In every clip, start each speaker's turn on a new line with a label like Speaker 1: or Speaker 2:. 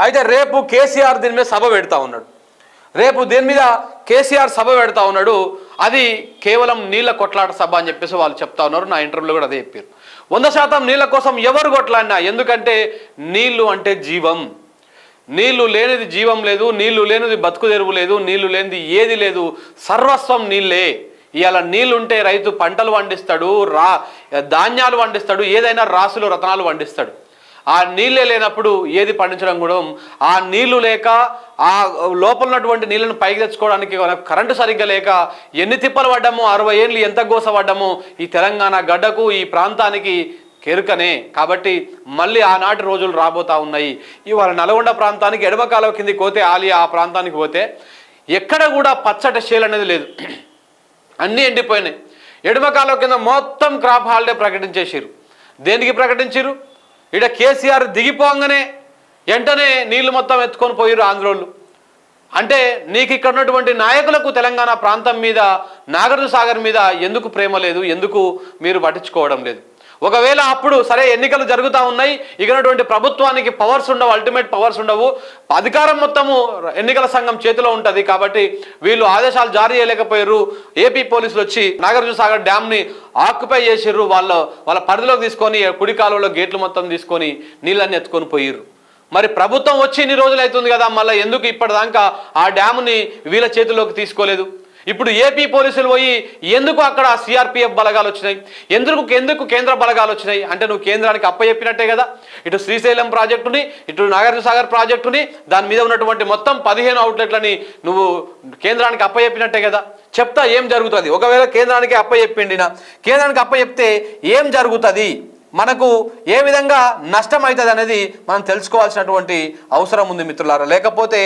Speaker 1: అయితే రేపు కేసీఆర్ దీని మీద సభ పెడతా ఉన్నాడు. రేపు దీని మీద కేసీఆర్ సభ పెడతా ఉన్నాడు. అది కేవలం నీళ్ళ కొట్లాట సభ అని చెప్పేసి వాళ్ళు చెప్తా ఉన్నారు. నా ఇంటర్వ్యూలో కూడా అదే చెప్పారు. వంద శాతం నీళ్ళ కోసం ఎవరు కొట్లాడినా ఎందుకంటే నీళ్ళు అంటే జీవం. నీళ్ళు లేనిది జీవం లేదు నీళ్ళు లేనిది బతుకు తెరువు లేదు నీళ్ళు లేనిది ఏది లేదు. సర్వస్వం నీళ్ళే. ఇవాళ నీళ్ళుంటే రైతు పంటలు పండిస్తాడు రా ధాన్యాలు పండిస్తాడు ఏదైనా రాసులు రతనాలు పండిస్తాడు. ఆ నీళ్ళే లేనప్పుడు ఏది పండించడం కూడా ఆ నీళ్ళు లేక ఆ లోపల ఉన్నటువంటి నీళ్ళను పైకి తెచ్చుకోవడానికి మనకు కరెంటు సరిగ్గా లేక ఎన్ని తిప్పలు పడ్డామో అరవై ఏళ్ళు ఎంత గోస పడ్డామో ఈ తెలంగాణ గడ్డకు ఈ ప్రాంతానికి కెరుకనే. కాబట్టి మళ్ళీ ఆనాటి రోజులు రాబోతా ఉన్నాయి. ఇవాళ నల్గొండ ప్రాంతానికి ఎడమకాలం కాలువ పోతే ఆలియా ఆ ప్రాంతానికి పోతే ఎక్కడ కూడా పచ్చట షేల్ అనేది లేదు. అన్నీ ఎండిపోయినాయి. ఎడమ కింద మొత్తం క్రాప్ హాలిడే ప్రకటించేసారు దేనికి ప్రకటించారు ఇక కేసీఆర్ దిగిపోగానే వెంటనే నీళ్ళు మొత్తం ఎత్తుకొని పోయారు ఆంధ్రోళ్ళు. అంటే నీకు ఇక్కడ ఉన్నటువంటి నాయకులకు తెలంగాణ ప్రాంతం మీద నాగార్జున సాగర్ మీద ఎందుకు ప్రేమ లేదు? ఎందుకు మీరు పట్టించుకోవడం లేదు? ఒకవేళ అప్పుడు సరే ఎన్నికలు జరుగుతూ ఉన్నాయి ఇకనటువంటి ప్రభుత్వానికి పవర్స్ ఉండవు అల్టిమేట్ పవర్స్ ఉండవు. అధికారం మొత్తము ఎన్నికల సంఘం చేతిలో ఉంటుంది కాబట్టి వీళ్ళు ఆదేశాలు జారీ చేయలేకపోయారు. ఏపీ పోలీసులు వచ్చి నాగార్జున సాగర్ డ్యామ్ని ఆక్యుపై చేసిర్రు. వాళ్ళ వాళ్ళ పరిధిలోకి తీసుకొని కుడి కాలువలో గేట్లు మొత్తం తీసుకొని నీళ్ళన్నీ ఎత్తుకొని పోయిర్రు. మరి ప్రభుత్వం వచ్చి ఇన్ని రోజులు అవుతుంది కదా మళ్ళీ ఎందుకు ఇప్పటిదాకా ఆ డ్యామ్ని వీళ్ళ చేతిలోకి తీసుకోలేదు? ఇప్పుడు ఏపీ పోలీసులు పోయి ఎందుకు అక్కడ సిఆర్పిఎఫ్ బలగాలు వచ్చినాయి? ఎందుకు ఎందుకు కేంద్ర బలగాలు వచ్చినాయి? అంటే నువ్వు కేంద్రానికి అప్పచెప్పినట్టే కదా. ఇటు శ్రీశైలం ప్రాజెక్టుని ఇటు నాగార్జున సాగర్ ప్రాజెక్టుని దాని మీద ఉన్నటువంటి మొత్తం పదిహేను అవుట్లెట్లని నువ్వు కేంద్రానికి అప్పచెప్పినట్టే కదా. చెప్తా ఏం జరుగుతుంది? ఒకవేళ కేంద్రానికి అప్పచెప్పిండినా కేంద్రానికి అప్పచెప్తే ఏం జరుగుతుంది? మనకు ఏ విధంగా నష్టం అవుతుంది అనేది మనం తెలుసుకోవాల్సినటువంటి అవసరం ఉంది మిత్రులారా. లేకపోతే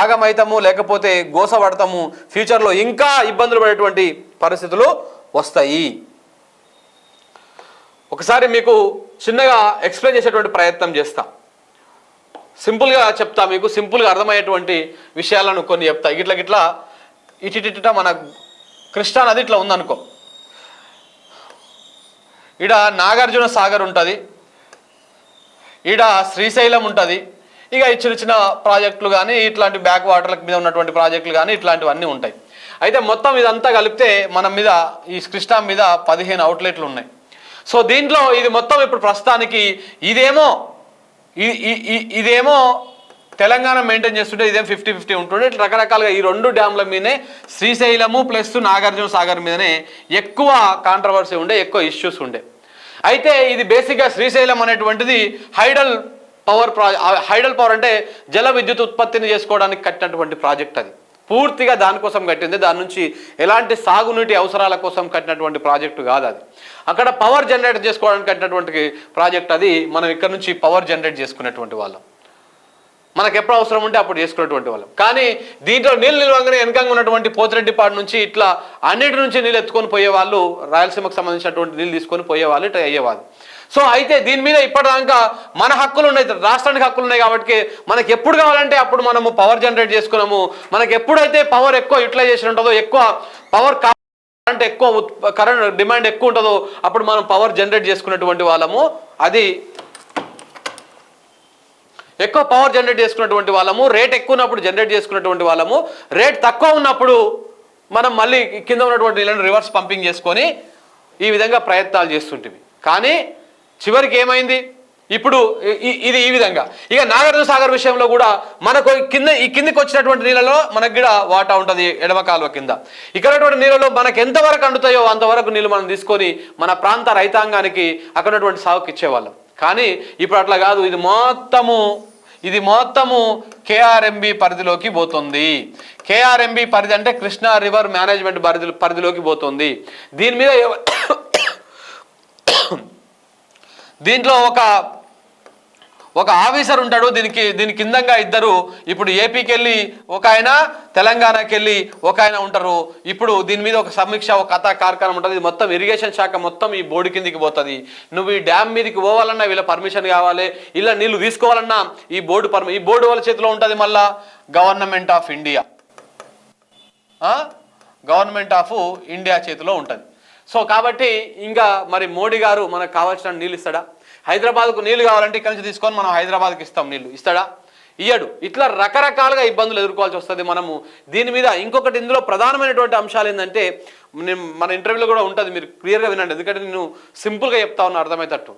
Speaker 1: ఆగమైతము లేకపోతే గోసపడతాము ఫ్యూచర్లో ఇంకా ఇబ్బందులు పడేటువంటి పరిస్థితులు వస్తాయి. ఒకసారి మీకు చిన్నగా ఎక్స్ప్లెయిన్ చేసేటువంటి ప్రయత్నం చేస్తా. సింపుల్గా చెప్తా మీకు సింపుల్గా అర్థమయ్యేటువంటి విషయాలను కొన్ని చెప్తా. ఇట్లా గిట్లా ఇటిటిట మన కృష్ణా నది ఇట్లా ఉందనుకో. ఈడ నాగార్జున సాగర్ ఉంటుంది. ఈడ శ్రీశైలం ఉంటుంది. ఇక ఈ చిన్న చిన్న ప్రాజెక్టులు కానీ ఇట్లాంటి బ్యాక్ వాటర్ల మీద ఉన్నటువంటి ప్రాజెక్టులు కానీ ఇట్లాంటివన్నీ ఉంటాయి. అయితే మొత్తం ఇదంతా కలిపితే మన మీద ఈ కృష్ణా మీద పదిహేను అవుట్లెట్లు ఉన్నాయి. సో దీంట్లో ఇది మొత్తం ఇప్పుడు ప్రస్తుతానికి ఇదేమో ఇదేమో తెలంగాణ మెయింటైన్ చేస్తుంటే ఇదేం ఫిఫ్టీ ఫిఫ్టీ ఉంటుండే. ఇట్లా రకరకాలుగా ఈ రెండు డ్యామ్ల మీదనే శ్రీశైలము ప్లస్ నాగార్జున సాగర్ మీదనే ఎక్కువ కాంట్రవర్సీ ఉండే ఎక్కువ ఇష్యూస్ ఉండే. అయితే ఇది బేసిక్గా శ్రీశైలం అనేటువంటిది హైడల్ పవర్ ప్రా హైడల్ పవర్ అంటే జల విద్యుత్ ఉత్పత్తిని చేసుకోవడానికి కట్టినటువంటి ప్రాజెక్ట్ అది. పూర్తిగా దానికోసం కట్టింది. దాని నుంచి ఎలాంటి సాగునీటి అవసరాల కోసం కట్టినటువంటి ప్రాజెక్టు కాదు అది. అక్కడ పవర్ జనరేట్ చేసుకోవడానికి కట్టినటువంటి ప్రాజెక్ట్ అది. మనం ఇక్కడ నుంచి పవర్ జనరేట్ చేసుకునేటువంటి వాళ్ళం. మనకు ఎప్పుడు అవసరం ఉంటే అప్పుడు చేసుకున్నటువంటి వాళ్ళం. కానీ దీంట్లో నీళ్ళు నిల్వంగానే వెనకంగా ఉన్నటువంటి పోతిరెడ్డిపాడు నుంచి ఇట్లా అన్నిటి నుంచి నీళ్ళు ఎత్తుకొని పోయేవాళ్ళు రాయలసీమకు సంబంధించినటువంటి నీళ్ళు తీసుకొని పోయేవాళ్ళు ఇట్లా అయ్యేవాళ్ళు. సో అయితే దీని మీద ఇప్పటిదాకా మన హక్కులు ఉన్నాయి రాష్ట్రానికి హక్కులు ఉన్నాయి కాబట్టి మనకి ఎప్పుడు కావాలంటే అప్పుడు మనము పవర్ జనరేట్ చేసుకున్నాము. మనకి ఎప్పుడైతే పవర్ ఎక్కువ యూటిలైజేషన్ ఉంటుందో ఎక్కువ పవర్ కరెంట్ ఎక్కువ కరెంట్ డిమాండ్ ఎక్కువ ఉంటుందో అప్పుడు మనం పవర్ జనరేట్ చేసుకునేటువంటి వాళ్ళము. అది ఎక్కువ పవర్ జనరేట్ చేసుకున్నటువంటి వాళ్ళము రేట్ ఎక్కువ ఉన్నప్పుడు జనరేట్ చేసుకున్నటువంటి వాళ్ళము రేట్ తక్కువ ఉన్నప్పుడు మనం మళ్ళీ కింద ఉన్నటువంటి నీళ్ళని రివర్స్ పంపింగ్ చేసుకొని ఈ విధంగా ప్రయత్నాలు చేస్తుంటివి కానీ చివరికి ఏమైంది? ఇప్పుడు ఇది ఈ విధంగా. ఇక నాగార్జున సాగర్ విషయంలో కూడా మనకు కింద ఈ కిందకి వచ్చినటువంటి నీళ్ళలో మనకు కూడా వాటా ఉంటుంది ఎడమ కాలువ కింద. ఇక్కడ నీళ్ళలో మనకు ఎంతవరకు అందుతాయో అంతవరకు నీళ్ళు మనం తీసుకొని మన ప్రాంత రైతాంగానికి అక్కడ ఉన్నటువంటి సాగుకి ఇచ్చేవాళ్ళం. కానీ ఇప్పుడు అట్లా కాదు. ఇది మొత్తము ఇది మొత్తము కేఆర్ఎంబి పరిధిలోకి పోతుంది. కేఆర్ఎంబి పరిధి అంటే కృష్ణా రివర్ మేనేజ్మెంట్ పరిధి పరిధిలోకి పోతుంది. దీని మీద దీంట్లో ఒక ఒక ఆఫీసర్ ఉంటాడు దీనికి దీని కిందంగా ఇద్దరు. ఇప్పుడు ఏపీకి వెళ్ళి ఒక ఆయన తెలంగాణకి వెళ్ళి ఒక ఆయన ఉంటారు. ఇప్పుడు దీని మీద ఒక సమీక్ష ఒక కథా కార్యక్రమం ఉంటుంది. ఇది మొత్తం ఇరిగేషన్ శాఖ మొత్తం ఈ బోర్డు కిందికి పోతుంది. నువ్వు ఈ డ్యామ్ మీదకి పోవాలన్నా వీళ్ళ పర్మిషన్ కావాలి. ఇలా నీళ్ళు తీసుకోవాలన్నా ఈ బోర్డు పర్మి ఈ బోర్డు వాళ్ళ చేతిలో ఉంటుంది మళ్ళా government of India. Government of India చేతిలో ఉంటుంది. సో కాబట్టి ఇంకా మరి మోడీ గారు మనకు కావాల్సిన నీళ్ళు ఇస్తాడా? హైదరాబాద్కు నీళ్ళు కావాలంటే ఇక్కడి నుంచి తీసుకొని మనం హైదరాబాద్కి ఇస్తాం నీళ్ళు ఇస్తాడా? ఇయ్యడు. ఇట్లా రకరకాలుగా ఇబ్బందులు ఎదుర్కోవాల్సి వస్తుంది మనము. దీని మీద ఇంకొకటి ఇందులో ప్రధానమైనటువంటి అంశాలు ఏంటంటే నేను మన ఇంటర్వ్యూలో కూడా ఉంటుంది మీరు క్లియర్గా వినండి. ఎందుకంటే నేను సింపుల్గా చెప్తా ఉన్నా అర్థమయ్యేటట్టు.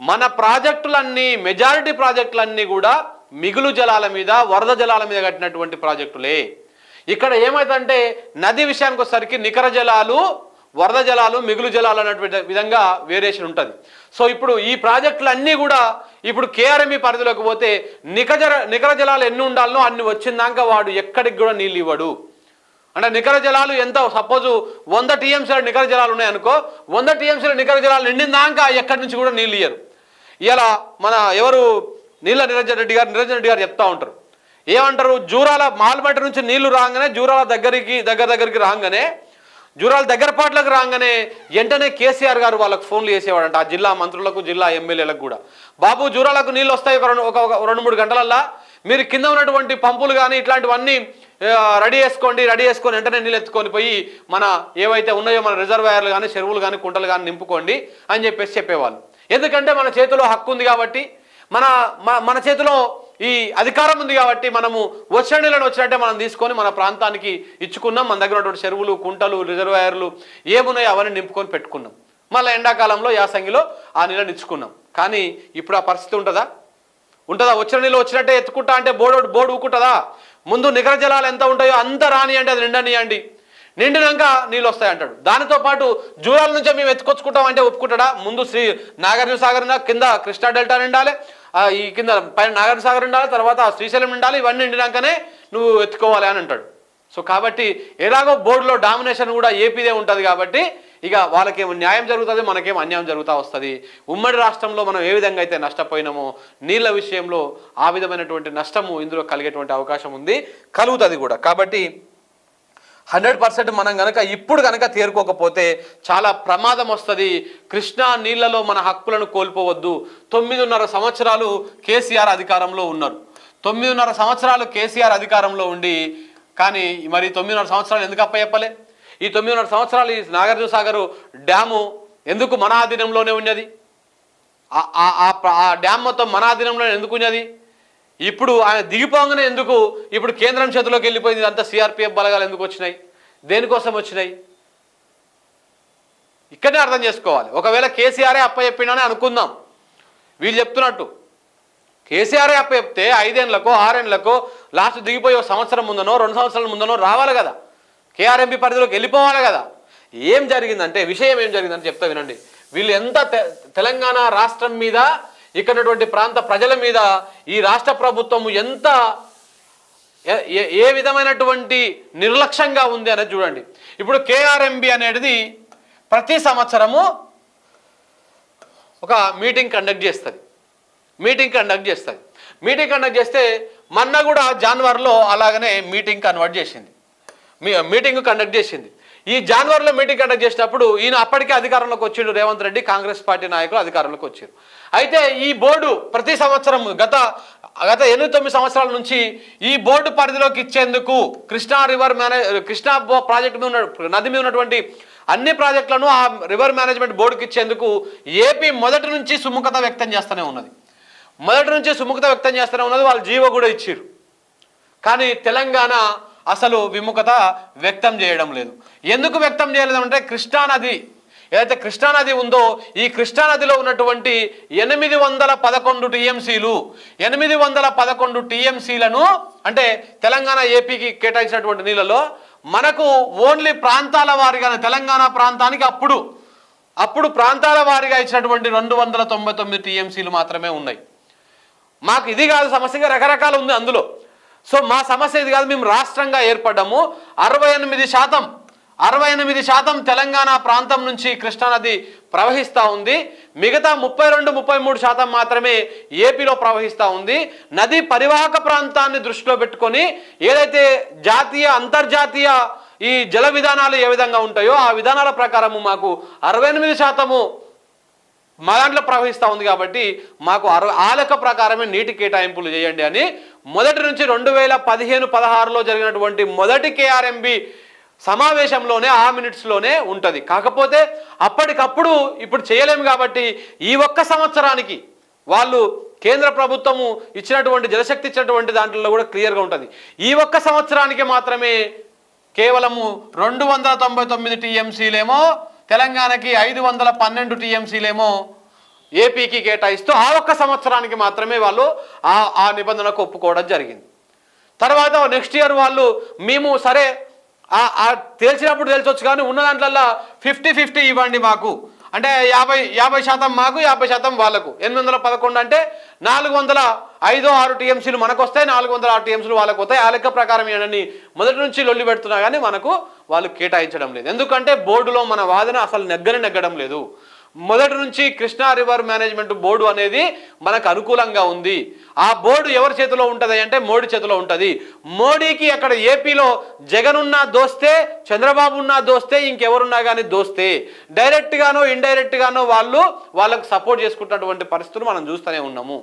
Speaker 1: మన ప్రాజెక్టులన్నీ మెజారిటీ ప్రాజెక్టులన్నీ కూడా మిగులు జలాల మీద వరద జలాల మీద కట్టినటువంటి ప్రాజెక్టులే. ఇక్కడ ఏమైందంటే నది విషయానికి వచ్చేసరికి నికర జలాలు వరద జలాలు మిగులు జలాలు అన్నటువంటి విధంగా వేరియేషన్ ఉంటుంది. సో ఇప్పుడు ఈ ప్రాజెక్టులన్నీ కూడా ఇప్పుడు కేఆర్ఎంఈ పరిధిలోకి పోతే నికర నికర జలాలు ఎన్ని ఉండాలనో అన్ని వచ్చిందాక వాడు ఎక్కడికి కూడా నీళ్ళు ఇవ్వడు. అంటే నికర జలాలు ఎంత సపోజ్ వంద టీఎంసీల నికర జలాలు ఉన్నాయనుకో వంద టీఎంసీల నికర జలాలు నిండిందాక ఎక్కడి నుంచి కూడా నీళ్ళు ఇయ్యరు. ఇలా మన ఎవరు నీళ్ళ నిరంజన్ రెడ్డి గారు నిరంజన్ రెడ్డి గారు చెప్తా ఉంటారు. ఏమంటారు? జూరాల మాల్మట నుంచి నీళ్ళు రాగానే జూరాల దగ్గరికి దగ్గర దగ్గరికి రాగానే జూరాల దగ్గర పాటలకు రాగానే వెంటనే కేసీఆర్ గారు వాళ్ళకు ఫోన్లు చేసేవాడంట ఆ జిల్లా మంత్రులకు జిల్లా ఎమ్మెల్యేలకు కూడా. బాబు జూరాలకు నీళ్ళు వస్తాయి ఒక రెండు ఒక రెండు మూడు గంటలల్లా. మీరు కింద ఉన్నటువంటి పంపులు కానీ ఇట్లాంటివన్నీ రెడీ చేసుకోండి రెడీ చేసుకొని వెంటనే నీళ్ళు ఎత్తుకొని పోయి మన ఏవైతే ఉన్నాయో మన రిజర్వాయర్లు కానీ చెరువులు కానీ కుంటలు కానీ నింపుకోండి అని చెప్పేసి చెప్పేవాళ్ళు. ఎందుకంటే మన చేతిలో హక్కు ఉంది కాబట్టి మన మ- మన చేతిలో ఈ అధికారం ఉంది కాబట్టి మనము వచ్చిన నీళ్ళని వచ్చినట్టే మనం తీసుకొని మన ప్రాంతానికి ఇచ్చుకున్నాం. మన దగ్గర ఉన్నటువంటి చెరువులు కుంటలు రిజర్వాయర్లు ఏమున్నాయో అవన్నీ నింపుకొని పెట్టుకున్నాం. మళ్ళీ ఎండాకాలంలో యాసంగిలో ఆ నీళ్ళని ఇచ్చుకున్నాం. కానీ ఇప్పుడు ఆ పరిస్థితి ఉంటుందా? ఉంటుందా? వచ్చిన నీళ్ళు వచ్చినట్టే ఎత్తుకుంటా అంటే బోర్డు బోర్డు ఊకుంటుందా? ముందు నికర జలాలు ఎంత ఉంటాయో అంత రానియండి అది నిండనియండి. నిండినాక నీళ్ళు వస్తాయి అంటాడు దానితో పాటు జూరాల నుంచే మేము ఎత్తుకొచ్చుకుంటాం అంటే ఒప్పుకుంటాడా? ముందు శ్రీ నాగార్జున సాగర్ నా- కింద కృష్ణా డెల్టా నిండాలి. ఈ కింద పైన నాగార్జున సాగర్ ఉండాలి తర్వాత శ్రీశైలం ఉండాలి ఇవన్నీ నిండినాకనే నువ్వు ఎత్తుకోవాలి అని అంటాడు. సో కాబట్టి ఎలాగో బోర్డులో డామినేషన్ కూడా ఏపీదే ఉంటుంది కాబట్టి ఇక వాళ్ళకేం న్యాయం జరుగుతుంది మనకేం అన్యాయం జరుగుతూ వస్తుంది. ఉమ్మడి రాష్ట్రంలో మనం ఏ విధంగా అయితే నష్టపోయినామో నీళ్ళ విషయంలో ఆ విధమైనటువంటి నష్టము ఇందులో కలిగేటువంటి అవకాశం ఉంది కలుగుతుంది కూడా. కాబట్టి హండ్రెడ్ పర్సెంట్ మనం గనక ఇప్పుడు గనక తేరుకోకపోతే చాలా ప్రమాదం వస్తుంది. కృష్ణా నీళ్ళలో మన హక్కులను కోల్పోవద్దు. తొమ్మిదిన్నర సంవత్సరాలు కేసీఆర్ అధికారంలో ఉన్నారు. తొమ్మిదిన్నర సంవత్సరాలు కేసీఆర్ అధికారంలో ఉండి కానీ మరి తొమ్మిదిన్నర సంవత్సరాలు ఎందుకు అప్పచెప్పలే ఈ తొమ్మిదిన్నర సంవత్సరాలు ఈ నాగార్జున సాగర్ డ్యాము ఎందుకు మన ఆధీనంలోనే ఉన్నది? ఆ- డ్యామ్ మొత్తం మన ఆధీనంలోనే ఎందుకు ఉన్నది? ఇప్పుడు ఆయన దిగిపోగానే ఎందుకు? ఇప్పుడు కేంద్రం చేతిలోకి వెళ్ళిపోయింది అంతా సిఆర్పిఎఫ్ బలగాలు ఎందుకు వచ్చినాయి? దేనికోసం వచ్చినాయి? ఇక్కడనే అర్థం చేసుకోవాలి. ఒకవేళ కేసీఆరే అప్ప చెప్పిండని అనుకుందాం. వీళ్ళు చెప్తున్నట్టు. కేసీఆరే అప్ప చెప్తే ఐదేళ్ళకో ఆరేళ్ళకో లాస్ట్ దిగిపోయి ఒక సంవత్సరం ముందనో రెండు సంవత్సరాల ముందనో రావాలి కదా. కేఆర్ఎంపీ పరిధిలోకి వెళ్ళిపోవాలి కదా. ఏం జరిగిందంటే విషయం ఏం జరిగిందంటే చెప్తా వినండి. వీళ్ళు ఎంత తె- తెలంగాణ రాష్ట్రం మీద ఇక్కడ ప్రాంత ప్రజల మీద ఈ రాష్ట్ర ప్రభుత్వము ఎంత ఏ- విధమైనటువంటి నిర్లక్ష్యంగా ఉంది అనేది చూడండి. ఇప్పుడు కేఆర్ఎంబి అనేది ప్రతి సంవత్సరము ఒక మీటింగ్ కండక్ట్ చేస్తుంది. మీటింగ్ కండక్ట్ చేస్తుంది. మీటింగ్ కండక్ట్ చేస్తే మొన్న కూడా జాన్వర్లో అలాగనే మీటింగ్ కన్వర్ట్ చేసింది. మీ మీటింగ్ కండక్ట్ చేసింది. ఈ జనవరిలో మీటింగ్ కండక్ట్ చేసినప్పుడు ఈయన అప్పటికే అధికారంలోకి వచ్చిండు రేవంత్ రెడ్డి కాంగ్రెస్ పార్టీ నాయకులు అధికారంలోకి వచ్చారు. అయితే ఈ బోర్డు ప్రతి సంవత్సరం గత గత ఎనిమిది తొమ్మిది సంవత్సరాల నుంచి ఈ బోర్డు పరిధిలోకి ఇచ్చేందుకు Krishna river manage Krishna project మీద ఉన్న నది మీద ఉన్నటువంటి అన్ని ప్రాజెక్టులను ఆ రివర్ మేనేజ్మెంట్ బోర్డుకి ఇచ్చేందుకు ఏపీ మొదటి నుంచి సుముఖత వ్యక్తం చేస్తూనే ఉన్నది. మొదటి నుంచి సుముఖత వ్యక్తం చేస్తూనే ఉన్నది వాళ్ళు జీవో కూడా ఇచ్చారు. కానీ తెలంగాణ అసలు విముఖత వ్యక్తం చేయడం లేదు. ఎందుకు వ్యక్తం చేయలేదంటే కృష్ణానది. ఏదైతే కృష్ణానది ఉందో ఈ కృష్ణానదిలో ఉన్నటువంటి ఎనిమిది వందల పదకొండు టీఎంసీలు ఎనిమిది వందల పదకొండు టీఎంసీలను అంటే తెలంగాణ ఏపీకి కేటాయించినటువంటి నీళ్ళలో మనకు ఓన్లీ ప్రాంతాల వారిగా తెలంగాణ ప్రాంతానికి అప్పుడు అప్పుడు ప్రాంతాల వారిగా ఇచ్చినటువంటి రెండు వందల తొంభై తొమ్మిది టీఎంసీలు మాత్రమే ఉన్నాయి. మాకు ఇది కాదు సమస్యగా రకరకాలు ఉంది అందులో. సో మా సమస్య ఇది కాదు మేము రాష్ట్రంగా ఏర్పడ్డాము. అరవై ఎనిమిది శాతం అరవై ఎనిమిది శాతం తెలంగాణ ప్రాంతం నుంచి కృష్ణానది ప్రవహిస్తూ ఉంది. మిగతా ముప్పై రెండు ముప్పై మూడు శాతం మాత్రమే ఏపీలో ప్రవహిస్తూ ఉంది. నది పరివాహక ప్రాంతాన్ని దృష్టిలో పెట్టుకొని ఏదైతే జాతీయ అంతర్జాతీయ ఈ జల విధానాలు ఏ విధంగా ఉంటాయో ఆ విధానాల ప్రకారము మాకు అరవై ఎనిమిది శాతము మా దాంట్లో ప్రవహిస్తూ ఉంది కాబట్టి మాకు అరవై ఆ లెక్క ప్రకారమే నీటి కేటాయింపులు చేయండి అని మొదటి నుంచి రెండు వేల పదిహేను పదహారులో జరిగినటువంటి మొదటి కేఆర్ఎంబి సమావేశంలోనే ఆ మినిట్స్లోనే ఉంటుంది. కాకపోతే అప్పటికప్పుడు ఇప్పుడు చేయలేము కాబట్టి ఈ ఒక్క సంవత్సరానికి వాళ్ళు కేంద్ర ప్రభుత్వము ఇచ్చినటువంటి జలశక్తి ఇచ్చినటువంటి దాంట్లో కూడా క్లియర్గా ఉంటుంది. ఈ ఒక్క సంవత్సరానికి మాత్రమే కేవలము రెండు వందల తొంభై తొమ్మిది టీఎంసీలేమో తెలంగాణకి ఐదు వందల పన్నెండు టీఎంసీలేమో ఏపీకి కేటాయిస్తూ ఆ ఒక్క సంవత్సరానికి మాత్రమే వాళ్ళు ఆ ఆ నిబంధనకు ఒప్పుకోవడం జరిగింది. తర్వాత నెక్స్ట్ ఇయర్ వాళ్ళు మేము సరే ఆ ఆ తేల్చినప్పుడు తెలిసొచ్చు కానీ ఉన్న దాంట్లల్లో ఫిఫ్టీ ఫిఫ్టీ ఇవ్వండి మాకు. అంటే యాభై యాభై శాతం మాకు యాభై శాతం వాళ్ళకు. ఎనిమిది వందల పదకొండు అంటే నాలుగు వందల ఐదో ఆరు టీఎంసీలు మనకు వస్తాయి నాలుగు వందల ఆరు టీఎంసీలు వాళ్ళకు వస్తాయి. ఆ లెక్క ప్రకారం ఏంటని మొదటి నుంచి లొల్లి పెడుతున్నా కానీ మనకు వాళ్ళు కేటాయించడం లేదు. ఎందుకంటే బోర్డులో మన వాదన అసలు నెగ్గని నెగ్గడం లేదు. మొదటి నుంచి కృష్ణా రివర్ మేనేజ్మెంట్ బోర్డు అనేది మనకు అనుకూలంగా ఉంది. ఆ బోర్డు ఎవరి చేతిలో ఉంటుంది అంటే మోడీ చేతిలో ఉంటుంది. మోడీకి అక్కడ ఏపీలో జగన్ ఉన్నా దోస్తే చంద్రబాబు ఉన్నా దోస్తే ఇంకెవరున్నా కానీ దోస్తే. డైరెక్ట్గానో ఇండైరెక్ట్గానో వాళ్ళు వాళ్ళకు సపోర్ట్ చేసుకుంటున్నటువంటి పరిస్థితులు మనం చూస్తూనే ఉన్నాము.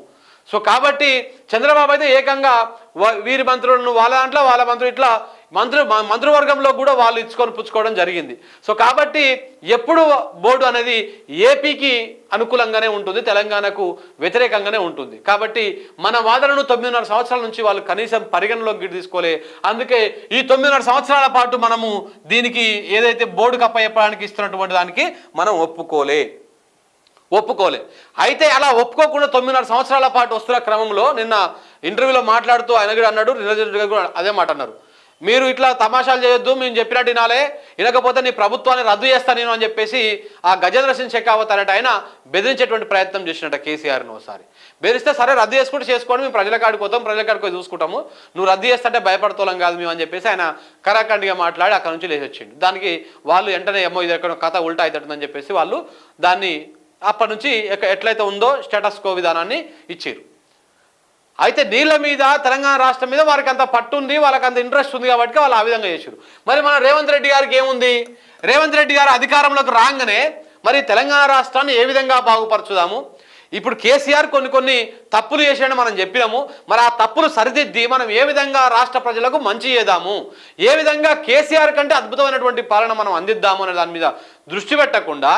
Speaker 1: సో కాబట్టి చంద్రబాబు అయితే ఏకంగా వ- వీరి మంత్రులను వాళ్ళ దాంట్లో వాళ్ళ మంత్రులు ఇట్లా మంత్రి మంత్రివర్గంలో కూడా వాళ్ళు ఇచ్చుకొని పుచ్చుకోవడం జరిగింది. సో కాబట్టి ఎప్పుడు బోర్డు అనేది ఏపీకి అనుకూలంగానే ఉంటుంది తెలంగాణకు వ్యతిరేకంగానే ఉంటుంది. కాబట్టి మన వాదనను తొమ్మిదిన్నర సంవత్సరాల నుంచి వాళ్ళు కనీసం పరిగణలోకి తీసుకోలే. అందుకే ఈ తొమ్మిదిన్నర సంవత్సరాల పాటు మనము దీనికి ఏదైతే బోర్డు కప్ప చెప్పడానికి ఇస్తున్నటువంటి దానికి మనం ఒప్పుకోలే. ఒప్పుకోలే. అయితే అలా ఒప్పుకోకుండా తొమ్మిదిన్నర సంవత్సరాల పాటు వస్తున్న క్రమంలో నిన్న ఇంటర్వ్యూలో మాట్లాడుతూ ఆయన కూడా అన్నాడు నిరంజన్ రెడ్డి గారు కూడా అదే మాట అన్నారు. మీరు ఇట్లా తమాషాలు చేయొద్దు మేము చెప్పినట్టు వినాలే వినకపోతే నీ ప్రభుత్వాన్ని రద్దు చేస్తా నేను అని చెప్పేసి ఆ గజేంద్ర సింగ్ షెకావత్ అనేట ఆయన బెదిరించేటువంటి ప్రయత్నం చేసినట్ట కేసీఆర్ను ఒకసారి. బెదిరిస్తే సరే రద్దు చేసుకుంటే చేసుకోండి మేము ప్రజల కాడికి పోతాం ప్రజల కాడికి పోయి చూసుకుంటాము. నువ్వు రద్దు చేస్తుంటే భయపడతోలం కాదు మేము అని చెప్పేసి ఆయన కరాఖండిగా మాట్లాడి అక్కడ నుంచి లేచి వచ్చిండు. దానికి వాళ్ళు వెంటనే ఏమో ఇది ఎక్కడ కథ ఉల్టా అవుతుందని చెప్పేసి వాళ్ళు దాన్ని అప్పటి నుంచి ఎట్లయితే ఉందో స్టేటస్ కో విధానాన్ని ఇచ్చారు. అయితే నీళ్ళ మీద తెలంగాణ రాష్ట్రం మీద వారికి అంత పట్టు ఉంది వాళ్ళకి అంత ఇంట్రెస్ట్ ఉంది కాబట్టి వాళ్ళు ఆ విధంగా చేశారు. మరి మన రేవంత్ రెడ్డి గారికి ఏముంది? రేవంత్ రెడ్డి గారు అధికారంలోకి రాగానే మరి తెలంగాణ రాష్ట్రాన్ని ఏ విధంగా బాగుపరచుదాము? ఇప్పుడు కేసీఆర్ కొన్ని కొన్ని తప్పులు చేశాడని మనం చెప్పినాము. మరి ఆ తప్పులు సరిదిద్ది మనం ఏ విధంగా రాష్ట్ర ప్రజలకు మంచి చేద్దాము? ఏ విధంగా కేసీఆర్ కంటే అద్భుతమైనటువంటి పాలన మనం అందిద్దాము అనే దాని మీద దృష్టి పెట్టకుండా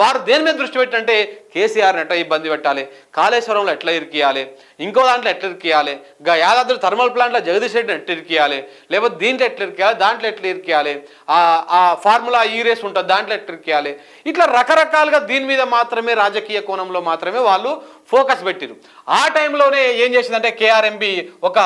Speaker 1: వారు దేని మీద దృష్టి పెట్టంటే కేసీఆర్ని ఎట్లా ఇబ్బంది పెట్టాలి? కాళేశ్వరంలో ఎట్లా ఇరికియాలి? ఇంకో దాంట్లో ఎట్లా ఇరికియాలి? గా యాదాద్రి థర్మల్ ప్లాంట్లో జగదీష్ రెడ్డిని ఎట్లా ఇరికియాలి? లేకపోతే దీంట్లో ఎట్లా ఇరికియాలి? దాంట్లో ఎట్లా ఇరికియాలి? ఆ ఆ ఫార్ములా ఈ రేస్ ఉంటుంది దాంట్లో ఎట్లా ఇరికియాలి? ఇట్లా రకరకాలుగా దీని మీద మాత్రమే రాజకీయ కోణంలో మాత్రమే వాళ్ళు ఫోకస్ పెట్టిరు ఆ టైంలోనే ఏం చేసిందంటే కేఆర్ఎంబి ఒక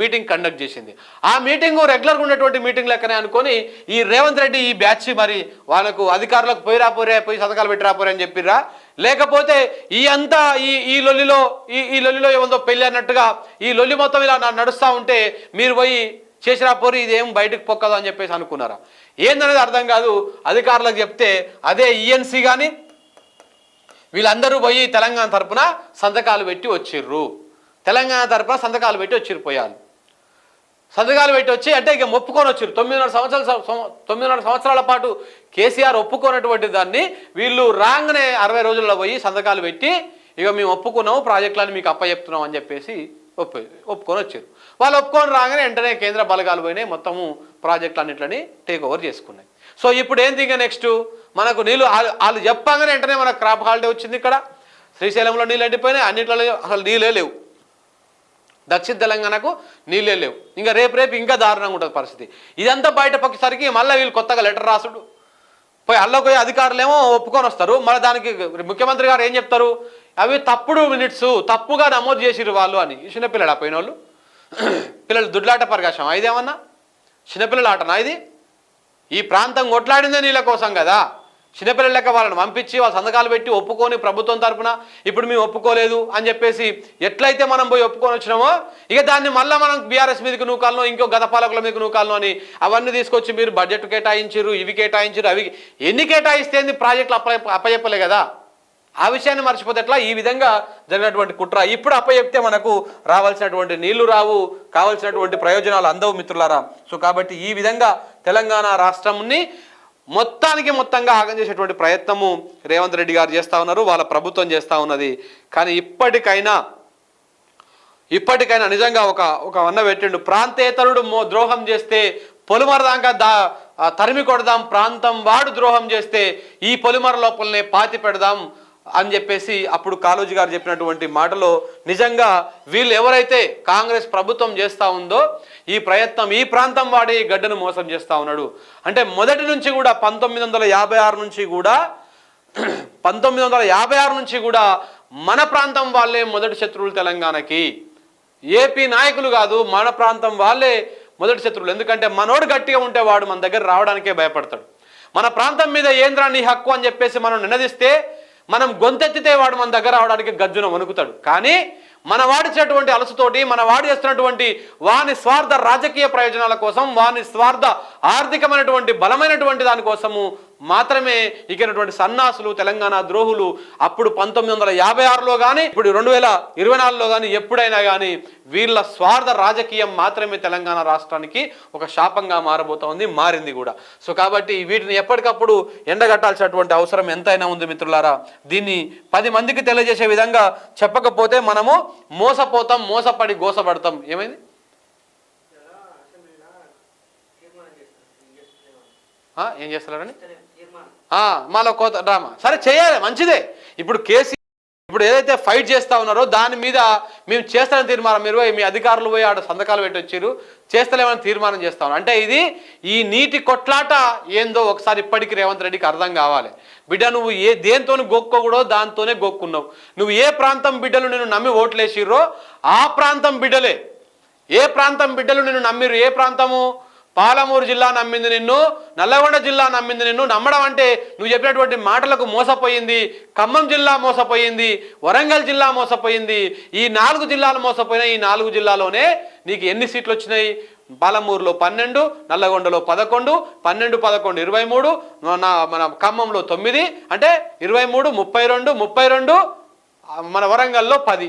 Speaker 1: మీటింగ్ కండక్ట్ చేసింది. ఆ మీటింగ్ రెగ్యులర్గా ఉన్నటువంటి మీటింగ్ లెక్కనే అనుకొని ఈ రేవంత్ రెడ్డి ఈ బ్యాచ్ మరి వాళ్ళకు అధికారులకు పోయిరా పోరే పోయి సతకాలు పెట్టిరా పోరే అని చెప్పిర్రా? లేకపోతే ఈ అంతా ఈ ఈ లొల్లిలో ఈ ఈ లొల్లిలో ఏముందో పెళ్ళి అన్నట్టుగా ఈ లొల్లి మొత్తం ఇలా నడుస్తూ ఉంటే మీరు పోయి చేసిరా పోరి ఇదేం బయటకు పొక్కదు అని చెప్పేసి అనుకున్నారా? ఏందనేది అర్థం కాదు. అధికారులకు చెప్తే అదే ఈఎన్సీ కానీ వీళ్ళందరూ పోయి తెలంగాణ తరపున సంతకాలు పెట్టి వచ్చిర్రు. తెలంగాణ తరపున సంతకాలు పెట్టి వచ్చిర్రు పోయాలి. సంతకాలు పెట్టి వచ్చి అంటే ఇక ఒప్పుకొని వచ్చారు తొమ్మిదిన్నర సంవత్సరాల తొమ్మిదిన్నర సంవత్సరాల పాటు కేసీఆర్ ఒప్పుకున్నటువంటి దాన్ని వీళ్ళు రాగానే అరవై రోజుల్లో పోయి సంతకాలు పెట్టి ఇక మేము ఒప్పుకున్నాము ప్రాజెక్టులను మీకు అప్పచెప్తున్నాం అని చెప్పేసి ఒప్పు ఒప్పుకొని వచ్చారు. వాళ్ళు ఒప్పుకొని రాగానే వెంటనే కేంద్ర బలగాలు పోయినాయి మొత్తము ప్రాజెక్టులు అన్నింటిని టేక్ ఓవర్ చేసుకున్నాయి. సో ఇప్పుడు ఏంది ఇంకా నెక్స్ట్? మనకు నీళ్ళు వాళ్ళు- వాళ్ళు చెప్పగానే వెంటనే మనకు క్రాప్ హాలిడే వచ్చింది ఇక్కడ. శ్రీశైలంలో నీళ్ళు ఎండిపోయినాయి అన్నింటిలో అసలు నీళ్ళే లేవు. దక్షిణ తెలంగాణకు నీళ్ళే లేవు. ఇంకా రేపు రేపు ఇంకా దారుణంగా ఉంటుంది పరిస్థితి. ఇదంతా బయట పక్కసరికి మళ్ళీ వీళ్ళు కొత్తగా లెటర్ రాసుడు. పోయి అల్లో పోయి ఒప్పుకొని వస్తారు. మళ్ళీ దానికి ముఖ్యమంత్రి గారు ఏం చెప్తారు? అవి తప్పుడు మినిట్స్ తప్పుగా నమోదు చేసిరు వాళ్ళు అని. చిన్నపిల్లడు చిన్నపిల్లలు పోయిన వాళ్ళు పిల్లలు దుడ్లాట ప్రకాశం ఇదేమన్నా చిన్నపిల్లల ఆటనా ఇది? ఈ ప్రాంతం కొట్లాడిందే నీళ్ళ కోసం కదా. చిన్నపిల్లల లెక్క వాళ్ళని పంపించి వాళ్ళ సంతకాలు పెట్టి ఒప్పుకొని ప్రభుత్వం తరపున ఇప్పుడు మేము ఒప్పుకోలేదు అని చెప్పేసి ఎట్లయితే మనం పోయి ఒప్పుకొని వచ్చినామో ఇక దాన్ని మళ్ళీ మనం బీఆర్ఎస్ మీదకి నూకాలను ఇంకో గత పాలకుల మీదకి నూకాలను అని అవన్నీ తీసుకొచ్చి మీరు బడ్జెట్ కేటాయించారు ఇవి కేటాయించారు అవి ఎన్ని కేటాయిస్తే ఏంది ప్రాజెక్టులు అప్ప అప్పచెప్పలే కదా? ఆ విషయాన్ని మర్చిపోతే ఎట్లా? ఈ విధంగా జరిగినటువంటి కుట్ర ఇప్పుడు అప్పచెప్తే మనకు రావాల్సినటువంటి నీళ్ళు రావు కావాల్సినటువంటి ప్రయోజనాలు అందవు మిత్రులారా. సో కాబట్టి ఈ విధంగా తెలంగాణ రాష్ట్రంని మొత్తానికి మొత్తంగా ఆగం చేసేటువంటి ప్రయత్నము రేవంత్ రెడ్డి గారు చేస్తూ ఉన్నారు వాళ్ళ ప్రభుత్వం చేస్తూ ఉన్నది. కానీ ఇప్పటికైనా ఇప్పటికైనా నిజంగా ఒక ఒక అన్న పెట్టిండు ప్రాంతేతరుడు మో ద్రోహం చేస్తే పొలిమరదాకా దా తరిమి కొడదాం ప్రాంతం వాడు ద్రోహం చేస్తే ఈ పొలిమర లోపలనే పాతి పెడదాం అని చెప్పేసి అప్పుడు కాలోజీ గారు చెప్పినటువంటి మాటలో నిజంగా వీళ్ళు ఎవరైతే కాంగ్రెస్ ప్రభుత్వం చేస్తూ ఉందో ఈ ప్రయత్నం ఈ ప్రాంతం వాడి ఈ గడ్డను మోసం చేస్తూ ఉన్నాడు. అంటే మొదటి నుంచి కూడా పంతొమ్మిది వందల యాభై ఆరు నుంచి కూడా పంతొమ్మిది వందల యాభై ఆరు నుంచి కూడా మన ప్రాంతం వాళ్ళే మొదటి శత్రువులు తెలంగాణకి. ఏపీ నాయకులు కాదు మన ప్రాంతం వాళ్ళే మొదటి శత్రువులు. ఎందుకంటే మనోడు గట్టిగా ఉంటే వాడు మన దగ్గర రావడానికే భయపడతాడు. మన ప్రాంతం మీద ఏంద్రా నీ హక్కు అని చెప్పేసి మనం నినదిస్తే మనం గొంతెత్తితే వాడు మన దగ్గర రావడానికి గజ్జున వణుకుతాడు. కానీ మన వాడిచేటువంటి అలసుతోటి మన వాడు చేస్తున్నటువంటి వాని స్వార్థ రాజకీయ ప్రయోజనాల కోసం వాని స్వార్థ ఆర్థికమైనటువంటి బలమైనటువంటి దానికోసము మాత్రమే ఇకనటువంటి సన్నాసులు తెలంగాణ ద్రోహులు అప్పుడు పంతొమ్మిది వందల యాభై ఆరులో కానీ ఇప్పుడు రెండు వేల ఇరవై నాలుగులో కానీ ఎప్పుడైనా కానీ వీళ్ళ స్వార్థ రాజకీయం మాత్రమే తెలంగాణ రాష్ట్రానికి ఒక శాపంగా మారబోతోంది మారింది కూడా. సో కాబట్టి వీటిని ఎప్పటికప్పుడు ఎండగట్టాల్సినటువంటి అవసరం ఎంతైనా ఉంది మిత్రులారా. దీన్ని పది మందికి తెలియజేసే విధంగా చెప్పకపోతే మనము మోసపోతాం మోసపడి గోసపడతాం. ఏమైంది? ఏం చేస్తున్నారని ఆ, మాలో కోత డ్రామా. సరే చేయాలి మంచిదే. ఇప్పుడు కేసీ ఇప్పుడు ఏదైతే ఫైట్ చేస్తా ఉన్నారో దాని మీద మేము చేస్తానని తీర్మానం మీరు మీ అధికారులు పోయి ఆడ సంతకాలు పెట్టి వచ్చారు. చేస్తలేమని తీర్మానం చేస్తా ఉన్నారు. అంటే ఇది ఈ నీటి కొట్లాట ఏందో ఒకసారి ఇప్పటికి రేవంత్ రెడ్డికి అర్థం కావాలి. బిడ్డ నువ్వు ఏ దేంతో గొక్కోకూడో దాంతోనే గొక్కున్నావు. నువ్వు ఏ ప్రాంతం బిడ్డలు నేను నమ్మి ఓట్లేసిర్రో ఆ ప్రాంతం బిడ్డలే. ఏ ప్రాంతం బిడ్డలు నేను నమ్మిరు ఏ ప్రాంతము? పాలమూరు జిల్లా నమ్మింది నిన్ను నల్లగొండ జిల్లా నమ్మింది నిన్ను. నమ్మడం అంటే నువ్వు చెప్పినటువంటి మాటలకు మోసపోయింది ఖమ్మం జిల్లా మోసపోయింది వరంగల్ జిల్లా మోసపోయింది ఈ నాలుగు జిల్లాలు మోసపోయినాయి ఈ నాలుగు జిల్లాలోనే నీకు ఎన్ని సీట్లు వచ్చినాయి? పాలమూరులో పన్నెండు నల్లగొండలో పదకొండు పన్నెండు పదకొండు ఇరవై మూడు మన మన ఖమ్మంలో తొమ్మిది అంటే ఇరవై మూడు ముప్పై రెండు ముప్పై రెండు మన వరంగల్లో పది.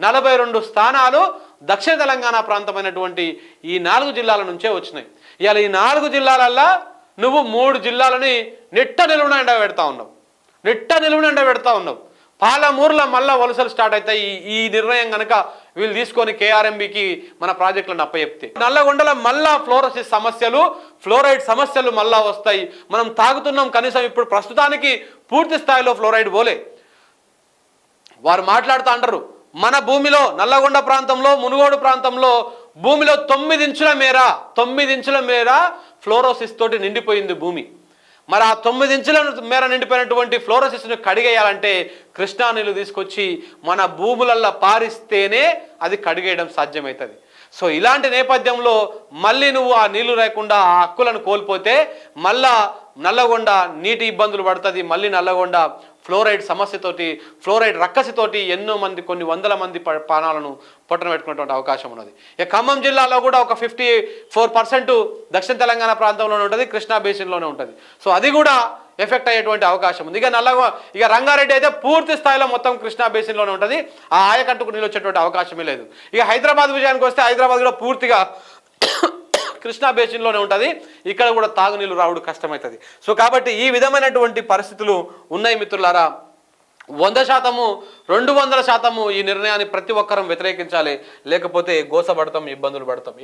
Speaker 1: నలభై రెండు స్థానాలు దక్షిణ తెలంగాణ ప్రాంతమైనటువంటి ఈ నాలుగు జిల్లాల నుంచే వచ్చినాయి. ఇవాళ ఈ నాలుగు జిల్లాలల్లా నువ్వు మూడు జిల్లాలని నిట్ట నిలువున ఎండ పెడతా ఉన్నావు. నిట్ట నిలువున ఎండ పెడతా ఉన్నావు. పాలమూరులో మళ్ళా వలసలు స్టార్ట్ అవుతాయి ఈ- నిర్ణయం కనుక వీళ్ళు తీసుకొని కేఆర్ఎంబికి మన ప్రాజెక్టులను అప్పచెప్తే. నల్లగొండలో మళ్ళా ఫ్లోరోసిస్ సమస్యలు ఫ్లోరైడ్ సమస్యలు మళ్ళా వస్తాయి. మనం తాగుతున్నాం కనీసం ఇప్పుడు ప్రస్తుతానికి పూర్తి స్థాయిలో ఫ్లోరైడ్ పోలే. వారు మాట్లాడుతూ అంటారు మన భూమిలో నల్లగొండ ప్రాంతంలో మునుగోడు ప్రాంతంలో భూమిలో తొమ్మిది ఇంచుల మేర తొమ్మిది ఇంచుల మేర ఫ్లోరోసిస్ తోటి నిండిపోయింది భూమి. మరి ఆ తొమ్మిది ఇంచుల మేర నిండిపోయినటువంటి ఫ్లోరోసిస్ను కడిగేయాలంటే కృష్ణా నీళ్ళు తీసుకొచ్చి మన భూములల్లో పారిస్తేనే అది కడిగేయడం సాధ్యమవుతుంది సో ఇలాంటి నేపథ్యంలో మళ్ళీ నువ్వు ఆ నీళ్ళు లేకుండా ఆ హక్కులను కోల్పోతే మళ్ళా నల్లగొండ నీటి ఇబ్బందులు పడుతుంది మళ్ళీ నల్లగొండ ఫ్లోరైడ్ సమస్యతోటి ఫ్లోరైడ్ రక్కసితోటి ఎన్నో మంది కొన్ని వందల మంది ప- ప్రాణాలను పొట్టన పెట్టుకునేటువంటి అవకాశం ఉన్నది. ఇక ఖమ్మం జిల్లాలో కూడా ఒక ఫిఫ్టీ ఫోర్ పర్సెంట్ దక్షిణ తెలంగాణ ప్రాంతంలోనే ఉంటుంది కృష్ణా బేసిన్లోనే ఉంటుంది. సో అది కూడా ఎఫెక్ట్ అయ్యేటువంటి అవకాశం ఉంది. ఇక నల్ల ఇక రంగారెడ్డి అయితే పూర్తి స్థాయిలో మొత్తం కృష్ణా బేసిన్లోనే ఉంటుంది. ఆ ఆయకట్టుకు నీళ్ళు వచ్చేటువంటి అవకాశమే లేదు. ఇక హైదరాబాద్ విజయానికి వస్తే హైదరాబాద్ కూడా పూర్తిగా కృష్ణా బేసిన్లోనే ఉంటుంది. ఇక్కడ కూడా తాగునీళ్ళు రావడం కష్టమవుతుంది సో కాబట్టి ఈ విధమైనటువంటి పరిస్థితులు ఉన్నాయి మిత్రులారా. వంద శాతము రెండు వందల శాతము ఈ నిర్ణయాన్ని ప్రతి ఒక్కరం వ్యతిరేకించాలి. లేకపోతే గోసపడతాం ఇబ్బందులు పడతాం.